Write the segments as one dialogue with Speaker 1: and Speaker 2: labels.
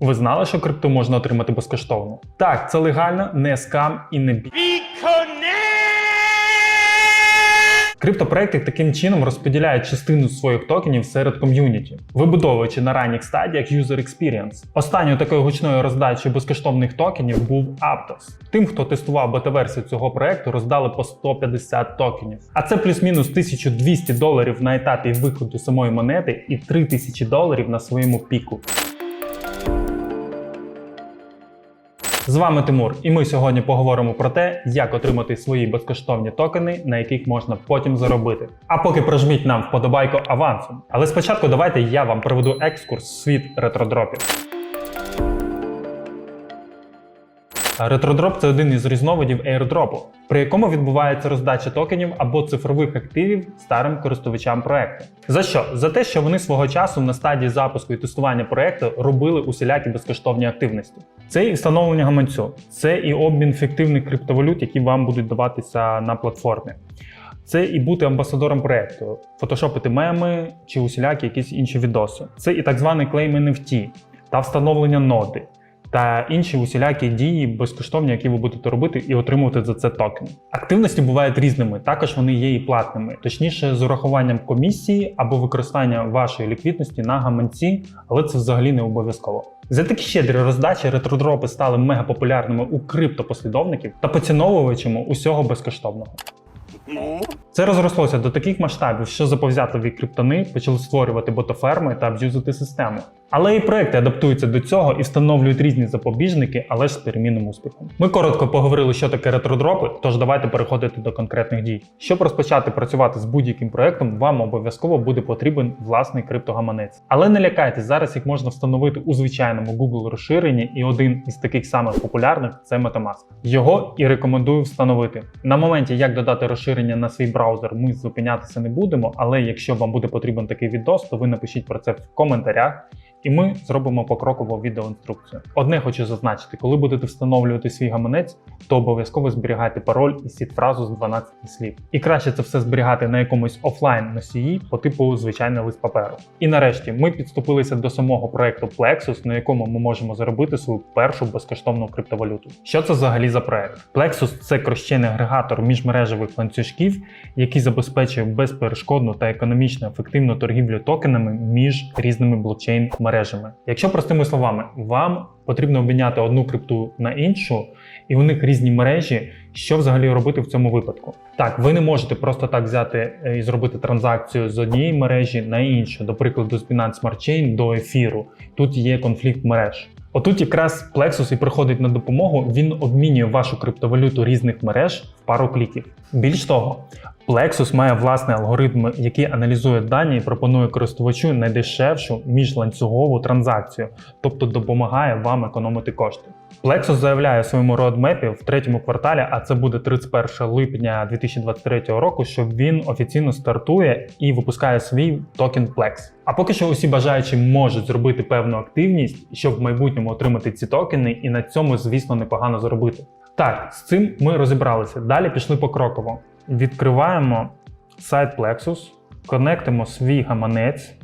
Speaker 1: Ви знали, що крипту можна отримати безкоштовно? Так, це легально, не скам і не бі. Криптопроекти таким чином розподіляють частину своїх токенів серед ком'юніті, вибудовуючи на ранніх стадіях user experience. Останньою такою гучною роздачею безкоштовних токенів був Aptos. Тим, хто тестував бета-версію цього проекту, роздали по 150 токенів. А це плюс-мінус 1200 доларів на етапі виходу самої монети і 3000 доларів на своєму піку. З вами Тимур, і ми сьогодні поговоримо про те, як отримати свої безкоштовні токени, на яких можна потім заробити. А поки прожміть нам вподобайку авансом. Але спочатку давайте я вам проведу екскурс в світ ретродропів. Ретродроп це один із різновидів airdropу, при якому відбувається роздача токенів або цифрових активів старим користувачам проекту. За що? За те, що вони свого часу на стадії запуску і тестування проекту робили усілякі безкоштовні активності. Це і встановлення гаманцю, це і обмін фіктивних криптовалют, які вам будуть даватися на платформі. Це і бути амбасадором проекту, фотошопити меми чи усілякі якісь інші відоси. Це і так званий клейм NFT та встановлення ноди та інші усілякі дії безкоштовні, які ви будете робити і отримувати за це токен. Активності бувають різними, також вони є і платними, точніше, з урахуванням комісії або використання вашої ліквідності на гаманці, але це взагалі не обов'язково. За такі щедрі роздачі ретродропи стали мегапопулярними у криптопослідовників та поціновувачами усього безкоштовного. Це розрослося до таких масштабів, що заповзятливі криптони почали створювати ботоферми та аб'юзити систему. Але і проекти адаптуються до цього і встановлюють різні запобіжники, але ж з перемінним успіхом. Ми коротко поговорили, що таке ретродропи, тож давайте переходити до конкретних дій. Щоб розпочати працювати з будь-яким проектом, вам обов'язково буде потрібен власний криптогаманець. Але не лякайтесь, зараз їх можна встановити у звичайному Google розширенні, і один із таких самих популярних це MetaMask. Його і рекомендую встановити. На моменті, як додати розширення на свій браузер, ми зупинятися не будемо, але якщо вам буде потрібен такий відос, то ви напишіть про це в коментарях. І ми зробимо покрокову відеоінструкцію. Одне хочу зазначити, коли будете встановлювати свій гаманець, то обов'язково зберігайте пароль і сід-фразу з 12 слів. І краще це все зберігати на якомусь офлайн носії по типу звичайний лист паперу. І нарешті ми підступилися до самого проекту Plexus, на якому ми можемо заробити свою першу безкоштовну криптовалюту. Що це взагалі за проект? Plexus – це крощений агрегатор міжмережевих ланцюжків, який забезпечує безперешкодну та економічно ефективну торгівлю токенами між різними блокчейн мережами. Якщо простими словами, вам потрібно обміняти одну крипту на іншу, і у них різні мережі. Що взагалі робити в цьому випадку? Так, ви не можете просто так взяти е, і зробити транзакцію з однієї мережі на іншу, до прикладу, з Binance Smart Chain до ефіру. Тут є конфлікт мереж. Отут якраз Plexus і приходить на допомогу. Він обмінює вашу криптовалюту різних мереж в пару кліків. Більш того, Plexus має власний алгоритм, який аналізує дані і пропонує користувачу найдешевшу міжланцюгову транзакцію, тобто допомагає вам економити кошти. Plexus заявляє у своєму роадмепі в третьому кварталі, а це буде 31 липня 2023 року, що він офіційно стартує і випускає свій токен Plex. А поки що усі бажаючі можуть зробити певну активність, щоб в майбутньому отримати ці токени, і на цьому, звісно, непогано заробити. Так, з цим ми розібралися. Далі пішли покроково. Відкриваємо сайт Plexus, конектимо свій гаманець,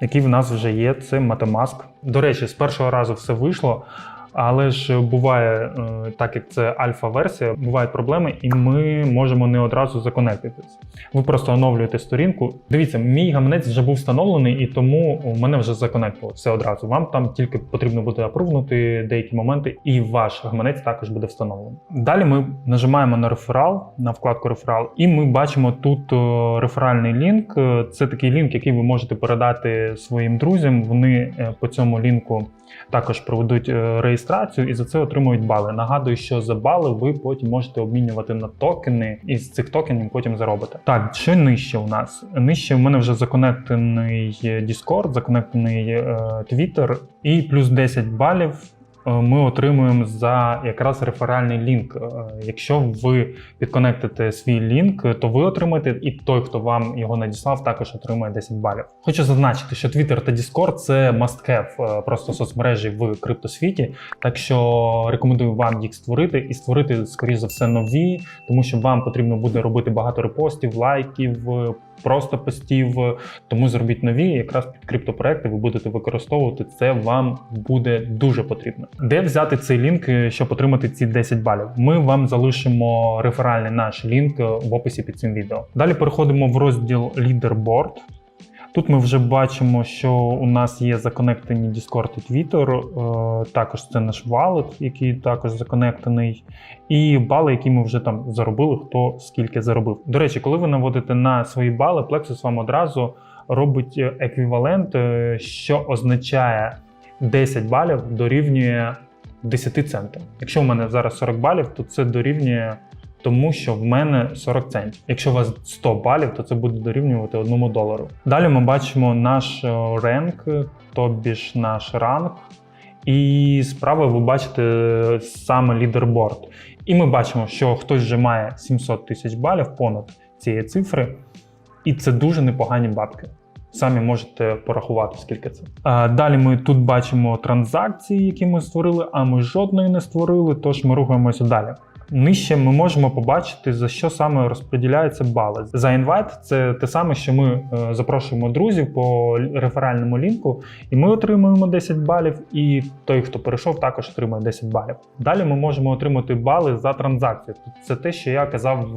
Speaker 1: який в нас вже є. Це Metamask. До речі, з першого разу все вийшло. Але ж буває, е, так як це альфа-версія, бувають проблеми, і ми можемо не одразу законектитись. Ви просто оновлюєте сторінку. Дивіться, мій гаманець вже був встановлений, і тому у мене вже законектило все одразу. Вам там тільки потрібно буде апрувнути деякі моменти, і ваш гаманець також буде встановлений. Далі ми нажимаємо на реферал, на вкладку реферал, і ми бачимо тут е, реферальний лінк. Е, Це такий лінк, який ви можете передати своїм друзям. Вони по цьому лінку також проведуть е, реєстрацію і за це отримують бали. Нагадую, що за бали ви потім можете обмінювати на токени, і з цих токенів потім заробите. Так, що нижче у нас? Нижче в мене вже законектений Discord, законектений е, Twitter і плюс 10 балів. Е, Ми отримуємо за якраз реферальний лінк. Е, Якщо ви підконектите свій лінк, то ви отримаєте, і той, хто вам його надіслав, також отримує 10 балів. Хочу зазначити, що Twitter та Discord це must-have, е, просто соцмережі в криптосвіті. Так що рекомендую вам їх створити і створити, скоріш за все, нові, тому що вам потрібно буде робити багато репостів, лайків, просто постів. Тому зробіть нові, якраз під криптопроекти ви будете використовувати. Це вам буде дуже потрібно. Де взяти цей лінк, е, щоб отримати ці 10 балів? Ми вам залишимо реферальний наш лінк в описі під цим відео. Далі переходимо в розділ Leaderboard. Тут ми вже бачимо, що у нас є законектені Discord і Twitter, е, також це наш валет, який також законектений, і бали, які ми вже там заробили, хто скільки заробив. До речі, коли ви наводите на свої бали, Plexus вам одразу робить еквівалент, е, що означає 10 балів дорівнює 10 центам. Якщо в мене зараз 40 балів, то це дорівнює тому що в мене 40 центів. Якщо у вас 100 балів, то це буде дорівнювати 1 долару. Далі ми бачимо наш е, ренк, тобі ж наш ранг. І справа ви бачите е, саме лідерборд. І ми бачимо, що хтось вже має 700 тисяч балів понад цієї цифри, і це дуже непогані бабки. Самі можете порахувати, скільки це. А, Далі ми тут бачимо транзакції, які ми створили, а ми жодної не створили, тож ми рухаємося далі. Нижче ми можемо побачити, за що саме розподіляються бали. За інвайт це те саме, що ми е, запрошуємо друзів по реферальному лінку, і ми отримуємо 10 балів, і той, хто перейшов, також отримує 10 балів. Далі ми можемо отримати бали за транзакцію. Це те, що я казав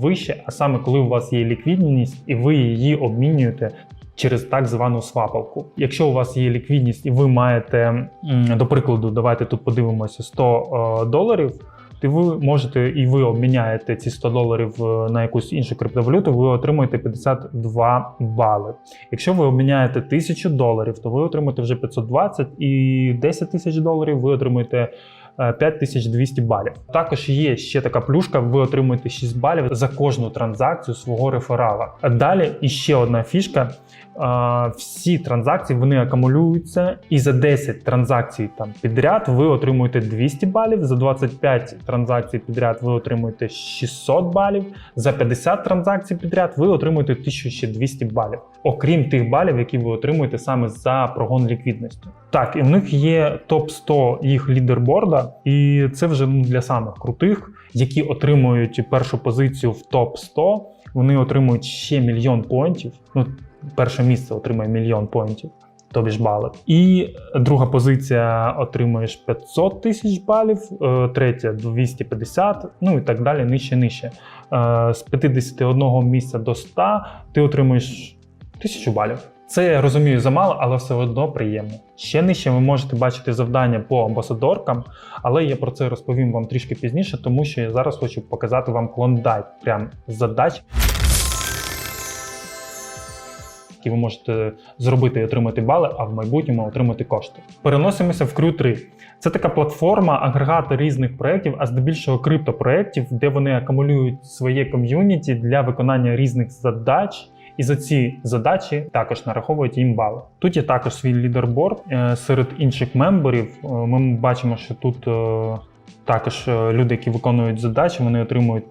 Speaker 1: вище, а саме коли у вас є ліквідність і ви її обмінюєте. Через так звану свапалку. Якщо у вас є ліквідність і ви маєте, до прикладу, давайте тут подивимося 100 е, доларів, то ви можете і ви обміняєте ці 100 доларів е, на якусь іншу криптовалюту, ви отримуєте 52 бали. Якщо ви обміняєте 1000 доларів, то ви отримаєте вже 520 і 10 тисяч доларів ви отримуєте. Е, 5200 балів. Також є ще така плюшка, ви отримуєте 6 балів за кожну транзакцію свого реферала. Далі іще одна фішка. Всі транзакції вони акумулюються, і за 10 транзакцій там підряд ви отримуєте 200 балів, за 25 транзакцій підряд ви отримуєте 600 балів, за 50 транзакцій підряд ви отримуєте 1200 балів, окрім тих балів, які ви отримуєте саме за прогон ліквідності. Так, і в них є топ 100 їх лідерборда, і це вже ну, для самих крутих, які отримують першу позицію в топ 100 Вони отримують ще мільйон поінтів. Ну, перше місце отримує мільйон поінтів, тобі ж бали. І друга позиція отримуєш 500 тисяч балів, е, третя 250, ну і так далі, нижче, нижче. Е, З 51 місця до 100 ти отримуєш 1000 балів. Це я розумію замало, але все одно приємно. Ще нижче ви можете бачити завдання по амбасадоркам, але я про це розповім вам трішки пізніше, тому що я зараз хочу показати вам клондайк прям задач які ви можете зробити і отримати бали, а в майбутньому отримати кошти. Переносимося в Crew 3. Це така платформа, агрегатор різних проєктів, а здебільшого криптопроєктів, де вони акумулюють своє ком'юніті для виконання різних задач. І за ці задачі також нараховують їм бали. Тут є також свій лідерборд Е, серед інших мемберів. е, Ми бачимо, що тут е, також люди, які виконують задачі, вони отримують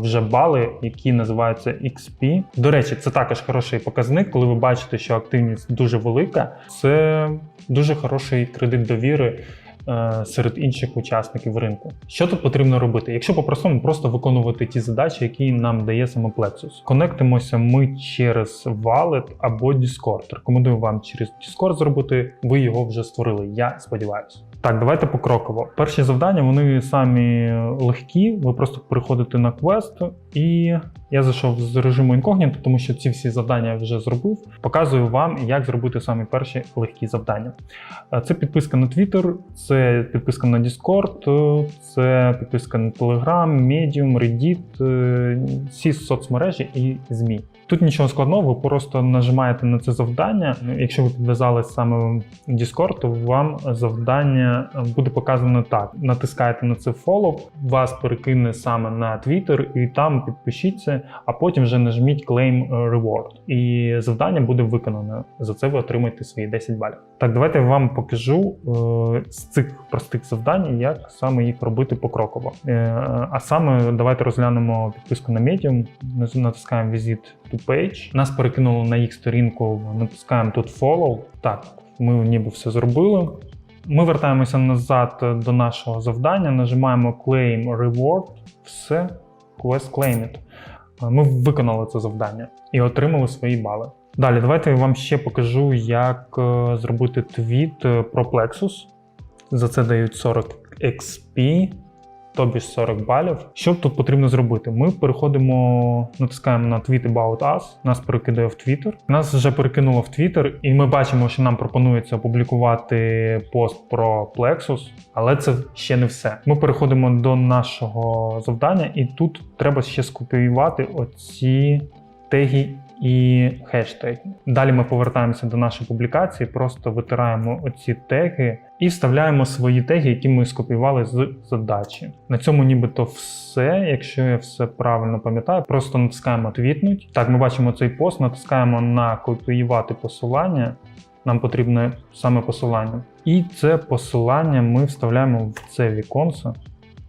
Speaker 1: вже бали, які називаються XP. До речі, це також хороший показник, коли ви бачите, що активність дуже велика. Це дуже хороший кредит довіри. Е, Серед інших учасників ринку. Що тут потрібно робити? Якщо по-простому просто виконувати ті задачі, які нам дає саме Plexus. Конектимося ми через Wallet або Discord. Рекомендую вам через Discord зробити. Ви його вже створили. Я сподіваюся. Так, давайте покроково. Перші завдання вони самі легкі. Ви просто приходите на квест, і я зайшов з режиму інкогніто, тому що ці всі завдання я вже зробив. Показую вам, як зробити самі перші легкі завдання. Е, Це підписка на Twitter, це підписка на Discord, е, це підписка на Telegram, Medium, Reddit, е, всі соцмережі і ЗМІ. Тут нічого складного, ви просто нажимаєте на це завдання. Якщо ви підв'язались саме в Discord, то вам завдання буде показано так: натискаєте на це follow, вас перекине саме на Twitter, і там підпишіться, а потім вже нажміть Claim Reward. І завдання буде виконане. За це ви отримаєте свої 10 балів. Так, давайте я вам покажу е, з цих простих завдань, як саме їх робити покроково. Е, а саме давайте розглянемо підписку на Medium, натискаємо to Page. Нас перекинуло на їх сторінку, натискаємо тут Follow. Так, ми ніби все зробили. Ми вертаємося назад до нашого завдання, нажимаємо Claim Reward, все, Quest Claimed. Ми виконали це завдання і отримали свої бали. Далі, давайте я вам ще покажу, як е, зробити твіт е, про Plexus. За це дають 40 XP, тобі ж 40 балів. Що тут потрібно зробити? Ми переходимо, натискаємо на Tweet About Us, нас перекидає в Twitter. Нас вже перекинуло в Twitter, і ми бачимо, що нам пропонується опублікувати пост про Plexus, але це ще не все. Ми переходимо до нашого завдання, і тут треба ще скопіювати оці теги і хештеги. Далі ми повертаємося до нашої публікації, просто витираємо оці теги і вставляємо свої теги, які ми скопіювали з задачі. На цьому нібито все. Якщо я все правильно пам'ятаю, просто натискаємо твітнуть. Так, ми бачимо цей пост, натискаємо на копіювати посилання. Нам потрібне саме посилання. І це посилання ми вставляємо в це віконце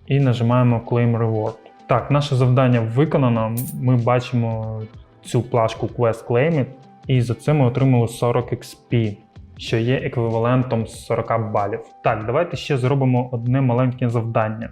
Speaker 1: і нажимаємо Claim Reward. Так, наше завдання виконано. Ми бачимо цю плашку Quest Claim It, і за це ми отримали 40 XP, що є еквівалентом 40 балів. Так, давайте ще зробимо одне маленьке завдання.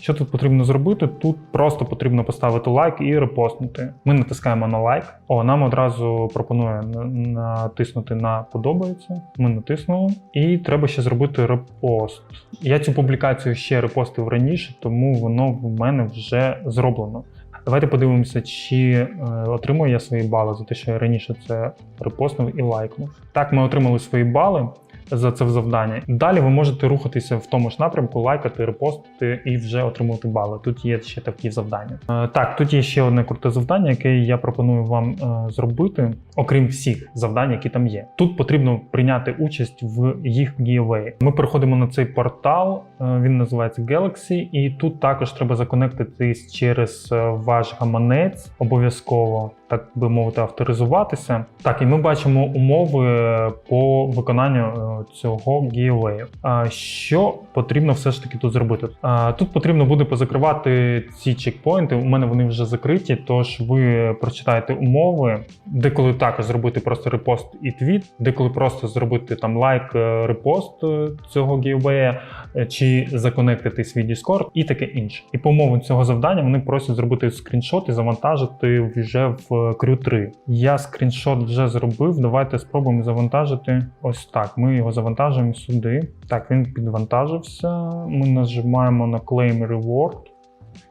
Speaker 1: Що тут потрібно зробити? Тут просто потрібно поставити лайк і репостнути. Ми натискаємо на лайк. О, нам одразу пропонує натиснути на подобається. Ми натиснули. І треба ще зробити репост. Я цю публікацію ще репостив раніше, тому воно в мене вже зроблено. Давайте подивимося, чи е, отримую я свої бали за те, що я раніше це репостнув і лайкнув. Так, ми отримали свої бали за це завдання. Далі ви можете рухатися в тому ж напрямку, лайкати, репостити і вже отримувати бали. Тут є ще такі завдання. Е, так, тут є ще одне круте завдання, яке я пропоную вам е, зробити, окрім всіх завдань, які там є. Тут потрібно прийняти участь в їх giveaway. Ми переходимо на цей портал, е, він називається Galaxy, і тут також треба законектитись через ваш гаманець обов'язково. Так би мовити, авторизуватися. Так, і ми бачимо умови по виконанню цього. А що потрібно все ж таки тут зробити? Тут потрібно буде позакривати ці чекпоінти. У мене вони вже закриті, тож ви прочитаєте умови, деколи також зробити просто репост і твіт, деколи просто зробити там лайк, е, репост е, цього giveaway, е, чи законектити свій Discord і таке інше. І по умовам цього завдання вони просять зробити скріншот і завантажити вже в Crew 3. Я скріншот вже зробив. Давайте спробуємо завантажити ось так. Ми його завантажуємо сюди. Так, він підвантажився. Ми нажимаємо на Claim Reward.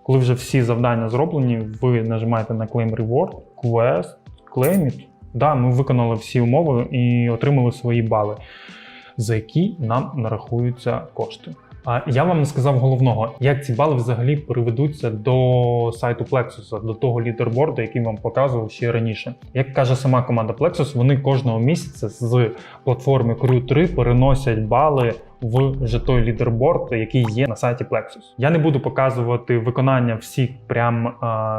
Speaker 1: Коли вже всі завдання зроблені, ви нажимаєте на Claim Reward, Quest, Claim It. Да, ми виконали всі умови і отримали свої бали, за які нам нарахуються кошти. А я вам не сказав головного, як ці бали взагалі переведуться до сайту Plexus, до того лідерборду, який вам показував ще раніше. Як каже сама команда Plexus, вони кожного місяця з платформи Crew 3 переносять бали в вже той лідерборд, який є на сайті Plexus. Я не буду показувати виконання всіх прям е,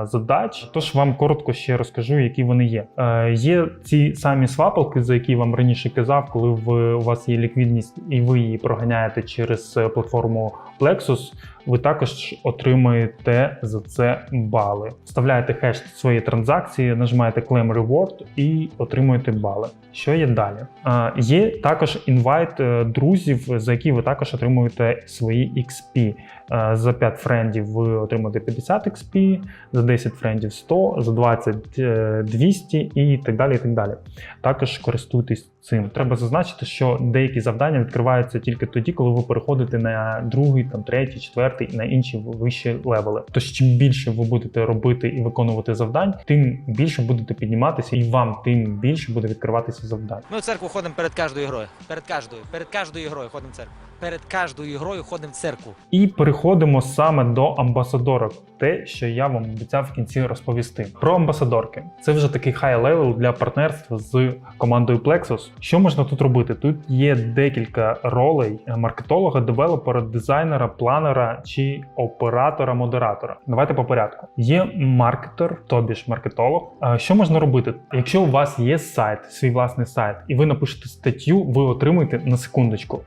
Speaker 1: задач, тож вам коротко ще розкажу, які вони є. Е, є ці самі свапалки, за які вам раніше казав, коли ви, у вас є ліквідність і ви її проганяєте через е, платформу Plexus. Ви також отримаєте за це бали. Вставляєте хеш своєї транзакції, нажимаєте Claim Reward і отримуєте бали. Що є далі? А, є також інвайт е, друзів, за які ви також отримуєте свої XP. Е, За 5 френдів ви отримуєте 50 XP, за 10 френдів 100, за 20 е, 200 і так далі. І так далі. Також користуйтесь цим. Треба зазначити, що деякі завдання відкриваються тільки тоді, коли ви переходите на другий, там третій, четвертий і на інші вищі левели. Тож чим більше ви будете робити і виконувати завдань, тим більше будете підніматися, і вам тим більше буде відкриватися завдань.
Speaker 2: Ми в церкву ходимо перед кожною грою. Перед кожною, перед кожною грою ходимо в церкву. Перед кожною грою ходимо в церкву.
Speaker 1: І переходимо саме до амбасадорок, те, що я вам обіцяв в кінці розповісти. Про амбасадорки. Це вже такий хай левел для партнерства з командою Plexus. Що можна тут робити? Тут є декілька ролей маркетолога, девелопера, дизайнера, планера чи оператора-модератора. Давайте по порядку. Є маркетер, тобі ж маркетолог. Що можна робити? Якщо у вас є сайт, свій власний сайт, і ви напишете статтю, ви отримаєте на секундочку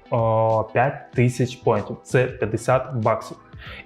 Speaker 1: 5 тисяч поінтів. Це 50 баксів.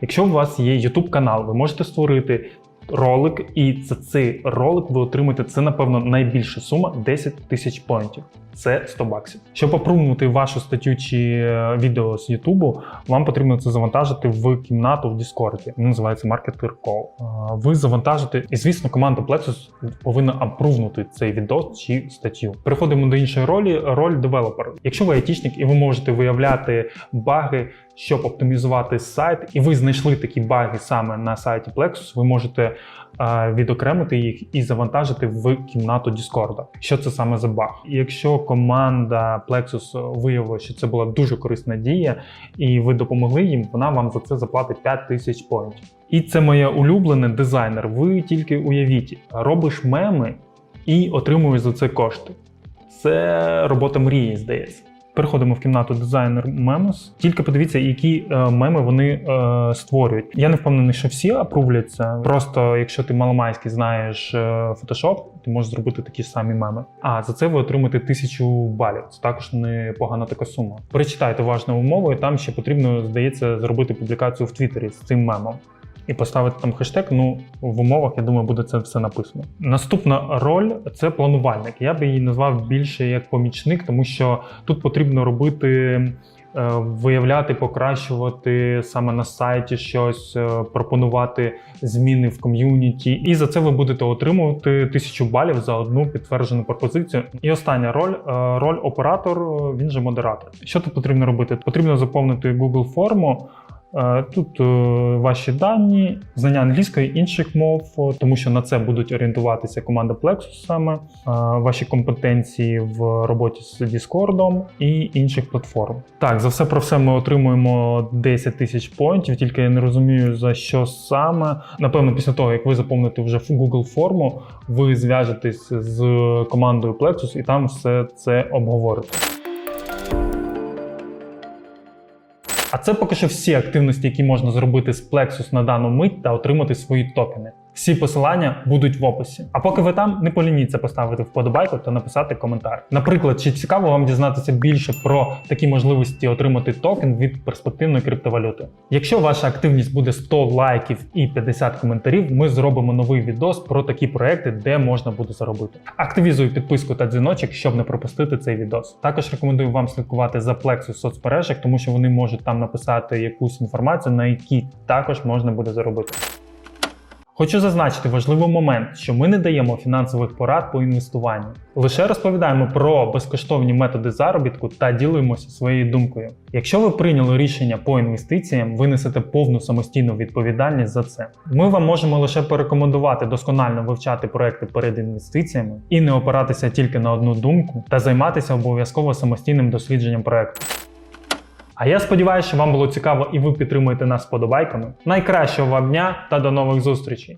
Speaker 1: Якщо у вас є YouTube канал, ви можете створити ролик, і за цей ролик ви отримаєте це, напевно, найбільша сума 10 тисяч поінтів. Це 100 баксів. Щоб опрувнути вашу статтю чи е, відео з Ютубу, вам потрібно це завантажити в кімнату в Діскорді. Він називається Marketer Call. Е, Ви завантажите, і звісно, команда Plexus повинна апрувнути цей відос чи статтю. Переходимо до іншої ролі, роль девелопера. Якщо ви айтішник і ви можете виявляти баги, щоб оптимізувати сайт, і ви знайшли такі баги саме на сайті Plexus, ви можете е, відокремити їх і завантажити в кімнату Discord. Що це саме за баг? Якщо команда Plexus виявила, що це була дуже корисна дія, і ви допомогли їм, вона вам за це заплатить 5 тисяч поінтів. І це моє улюблене дизайнер. Ви тільки уявіть, робиш меми і отримуєш за це кошти. Це робота мрії, здається. Переходимо в кімнату дизайнер мемос. Тільки подивіться, які е, меми вони е, створюють. Я не впевнений, що всі апрувляться. Просто якщо ти маломайський знаєш е, Photoshop, ти можеш зробити такі самі меми. А за це ви отримаєте тисячу балів. Це також непогана така сума. Перечитайте уважно умови. Там ще потрібно, здається, зробити публікацію в Твіттері з цим мемом. І поставити там хештег. Ну в умовах, я думаю, буде це все написано. Наступна роль це планувальник. Я би її назвав більше як помічник, тому що тут потрібно робити. е, Виявляти, покращувати саме на сайті щось, е, пропонувати зміни в ком'юніті, і за це ви будете отримувати тисячу балів за одну підтверджену пропозицію. І остання роль е, роль оператор, він же модератор. Що тут потрібно робити? Потрібно заповнити Google форму. Е, Тут е, ваші дані, знання англійської інших мов, тому що на це будуть орієнтуватися команда Plexus саме, е, ваші компетенції в роботі з Discord і інших платформ. Так, за все про все ми отримуємо 10 тисяч поінтів, тільки я не розумію за що саме. Напевно, після того, як ви заповните вже Google форму, ви зв'яжетесь з командою Plexus і там все це обговорите. А це поки що всі активності, які можна зробити з Plexus на дану мить та отримати свої токени. Всі посилання будуть в описі. А поки ви там, не полініться поставити вподобайку та написати коментар. Наприклад, чи цікаво вам дізнатися більше про такі можливості отримати токен від перспективної криптовалюти? Якщо ваша активність буде 100 лайків і 50 коментарів, ми зробимо новий відос про такі проекти, де можна буде заробити. Активізуй підписку та дзвіночок, щоб не пропустити цей відос. Також рекомендую вам слідкувати за в соцмережах, тому що вони можуть там написати якусь інформацію, на якій також можна буде заробити. Хочу зазначити важливий момент, що ми не даємо фінансових порад по інвестуванню. Лише розповідаємо про безкоштовні методи заробітку та ділимося своєю думкою. Якщо ви прийняли рішення по інвестиціям, ви несете повну самостійну відповідальність за це. Ми вам можемо лише порекомендувати досконально вивчати проекти перед інвестиціями і не опиратися тільки на одну думку та займатися обов'язково самостійним дослідженням проекту. А я сподіваюся, що вам було цікаво і ви підтримуєте нас подобайками. Найкращого вам дня та до нових зустрічей!